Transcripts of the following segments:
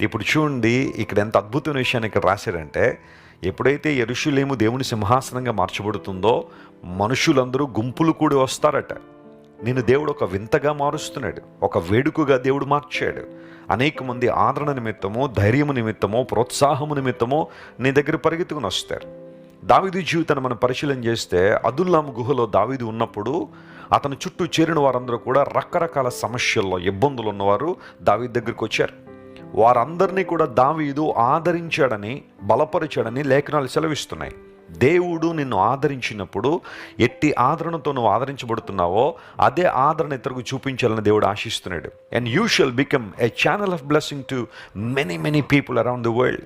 ఇప్పుడు చూడండి ఇక్కడ ఎంత అద్భుతమైన విషయాన్ని ఇక్కడ రాశారంటే ఎప్పుడైతే ఎరుషులేము దేవుని సింహాసనంగా మార్చబడుతుందో మనుషులందరూ గుంపులు కూడి వస్తారట. నేను దేవుడు ఒక వింతగా మారుస్తున్నాడు ఒక వేడుకగా దేవుడు మార్చాడు. అనేక మంది ఆదరణ నిమిత్తమో ధైర్యము నిమిత్తమో ప్రోత్సాహము నిమిత్తమో నీ దగ్గర పరిగెత్తుకుని వస్తారు. దావిదు జీవితాన్ని మనం పరిశీలన చేస్తే అదుల్లాము గుహలో దావీదు ఉన్నప్పుడు అతని చుట్టూ చేరిన వారందరూ కూడా రకరకాల సమస్యల్లో ఇబ్బందులు ఉన్నవారు దావిది దగ్గరికి వచ్చారు. వారందరినీ కూడా దావీదు ఆదరించాడని బలపరిచాడని లేఖనాలు సెలవిస్తున్నాయి. దేవుడు నిన్ను ఆదరించినప్పుడు ఎట్టి ఆదరణతో నువ్వు ఆదరించబడుతున్నావో అదే ఆదరణ ఇతరులకు చూపించాలని దేవుడు ఆశిస్తున్నాడు. And you become a channel of blessing to many many people around the world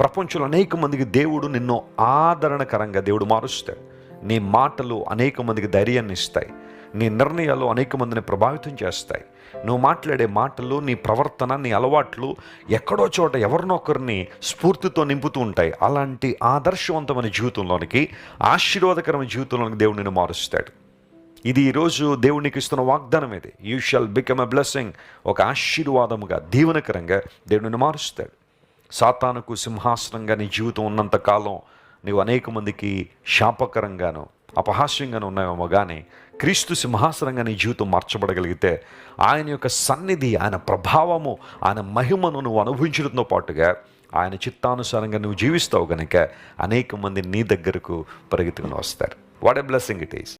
ప్రపంచంలో అనేక మందికి దేవుడు నిన్ను ఆదరణకరంగా దేవుడు మారుస్తాడు. నీ మాటలు అనేక మందికి ధైర్యాన్ని ఇస్తాయి. నీ నిర్ణయాలు అనేక మందిని ప్రభావితం చేస్తాయి. నువ్వు మాట్లాడే మాటలు నీ ప్రవర్తన నీ అలవాట్లు ఎక్కడో చోట ఎవరినొకరిని స్ఫూర్తితో నింపుతూ ఉంటాయి. అలాంటి ఆదర్శవంతమైన జీవితంలోనికి ఆశీర్వాదకరమైన జీవితంలోనికి దేవుడు నిన్ను మారుస్తాడు. ఇది ఈరోజు దేవునికి ఇస్తున్న వాగ్దానం ఇది. You shall become a blessing ఒక ఆశీర్వాదముగా దీవనకరంగా దేవుడిని మారుస్తాడు. సాతానుకు సింహాసనంగా నీ జీవితం ఉన్నంత కాలం నీవు అనేక మందికి శాపకరంగాను అపహాస్యంగాను ఉన్నావేమో కానీ క్రీస్తు సింహాసనంగా నీ జీవితం మార్చబడగలిగితే ఆయన యొక్క సన్నిధి ఆయన ప్రభావము ఆయన మహిమను నువ్వు అనుభవించడంతో పాటుగా ఆయన చిత్తానుసారంగా నువ్వు జీవిస్తావు కనుక అనేక మంది నీ దగ్గరకు పరిగెత్తుకుని వస్తారు. What a blessing it is